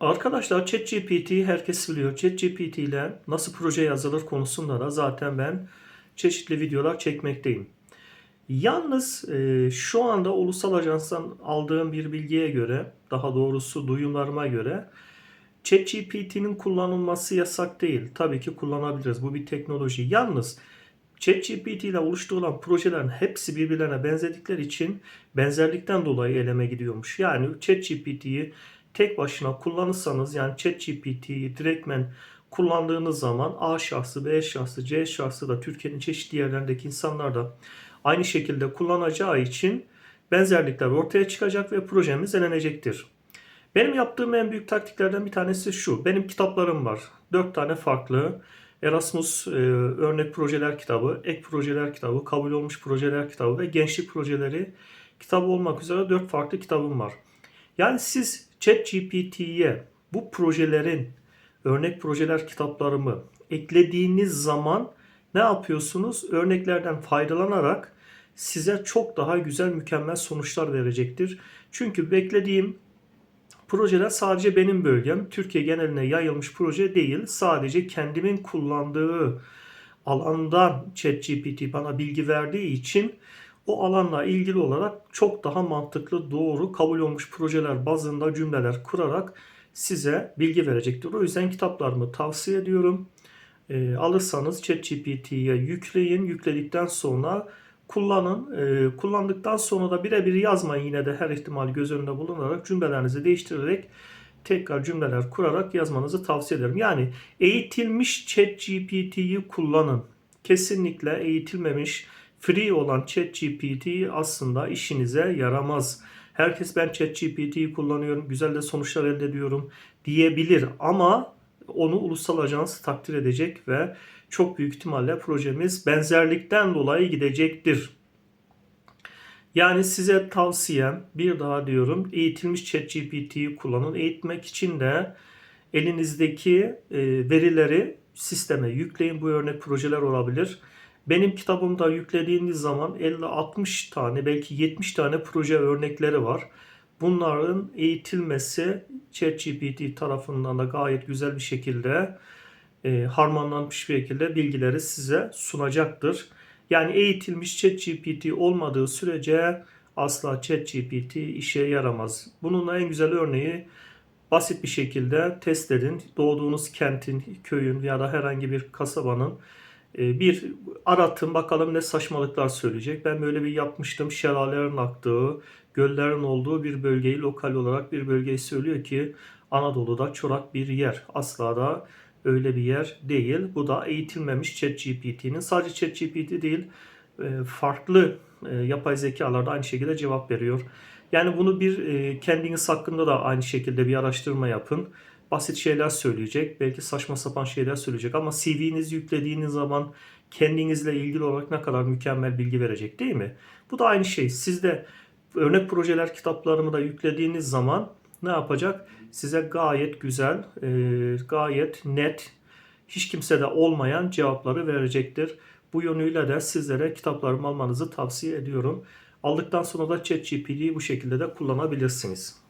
Arkadaşlar ChatGPT herkes biliyor. ChatGPT ile nasıl proje yazılır konusunda da zaten ben çeşitli videolar çekmekteyim. Yalnız e, şu anda Ulusal Ajans'tan aldığım bir bilgiye göre, daha doğrusu duyumlarıma göre ChatGPT'nin kullanılması yasak değil. Tabii ki kullanabiliriz. Bu bir teknoloji. Yalnız ChatGPT ile oluşturulan projelerin hepsi birbirlerine benzedikleri için benzerlikten dolayı eleme gidiyormuş. Yani ChatGPT'yi tek başına kullanırsanız yani ChatGPT'yi direktmen kullandığınız zaman A şahsı, B şahsı, C şahsı da Türkiye'nin çeşitli yerlerindeki insanlar da aynı şekilde kullanacağı için benzerlikler ortaya çıkacak ve projemiz elenecektir. Benim yaptığım en büyük taktiklerden bir tanesi şu. Benim kitaplarım var. 4 tane farklı Erasmus e, örnek projeler kitabı, ek projeler kitabı, kabul olmuş projeler kitabı ve gençlik projeleri kitabı olmak üzere 4 farklı kitabım var. Yani siz ChatGPT'ye bu projelerin örnek projeler kitaplarımı eklediğiniz zaman ne yapıyorsunuz? Örneklerden faydalanarak size çok daha güzel mükemmel sonuçlar verecektir. Çünkü beklediğim projeler sadece benim bölgem, Türkiye geneline yayılmış proje değil. Sadece kendimin kullandığı alandan ChatGPT bana bilgi verdiği için o alanla ilgili olarak çok daha mantıklı, doğru, kabul olmuş projeler bazında cümleler kurarak size bilgi verecektir. O yüzden kitaplarımı tavsiye ediyorum. E, alırsanız ChatGPT'ye yükleyin. Yükledikten sonra kullanın. E, kullandıktan sonra da birebir yazmayın yine de her ihtimal göz önünde bulunarak cümlelerinizi değiştirerek tekrar cümleler kurarak yazmanızı tavsiye ederim. Yani eğitilmiş ChatGPT'yi kullanın. Kesinlikle eğitilmemiş free olan ChatGPT aslında işinize yaramaz. Herkes ben ChatGPT'yi kullanıyorum, güzel de sonuçlar elde ediyorum diyebilir ama onu ulusal ajans takdir edecek ve çok büyük ihtimalle projemiz benzerlikten dolayı gidecektir. Yani size tavsiyem bir daha diyorum eğitilmiş ChatGPT'yi kullanın. Eğitmek için de elinizdeki verileri sisteme yükleyin. Bu örnek projeler olabilir. Benim kitabımda yüklediğiniz zaman 50-60 tane belki 70 tane proje örnekleri var. Bunların eğitilmesi ChatGPT tarafından da gayet güzel bir şekilde e, harmanlanmış bir şekilde bilgileri size sunacaktır. Yani eğitilmiş ChatGPT olmadığı sürece asla ChatGPT işe yaramaz. Bunun en güzel örneği basit bir şekilde test edin. Doğduğunuz kentin, köyün ya da herhangi bir kasabanın bir aratın bakalım ne saçmalıklar söyleyecek. Ben böyle bir yapmıştım. Şelalelerin aktığı, göllerin olduğu bir bölgeyi lokal olarak bir bölgeyi söylüyor ki Anadolu'da çorak bir yer. Asla da öyle bir yer değil. Bu da eğitilmemiş ChatGPT'nin. Sadece ChatGPT değil e, farklı e, yapay zekalar da aynı şekilde cevap veriyor. Yani bunu bir kendiniz hakkında da aynı şekilde bir araştırma yapın basit şeyler söyleyecek. Belki saçma sapan şeyler söyleyecek ama CV'nizi yüklediğiniz zaman kendinizle ilgili olarak ne kadar mükemmel bilgi verecek değil mi? Bu da aynı şey. Siz de örnek projeler kitaplarımı da yüklediğiniz zaman ne yapacak? Size gayet güzel, e, gayet net, hiç kimsede olmayan cevapları verecektir. Bu yönüyle de sizlere kitaplarımı almanızı tavsiye ediyorum. Aldıktan sonra da ChatGPT'yi bu şekilde de kullanabilirsiniz.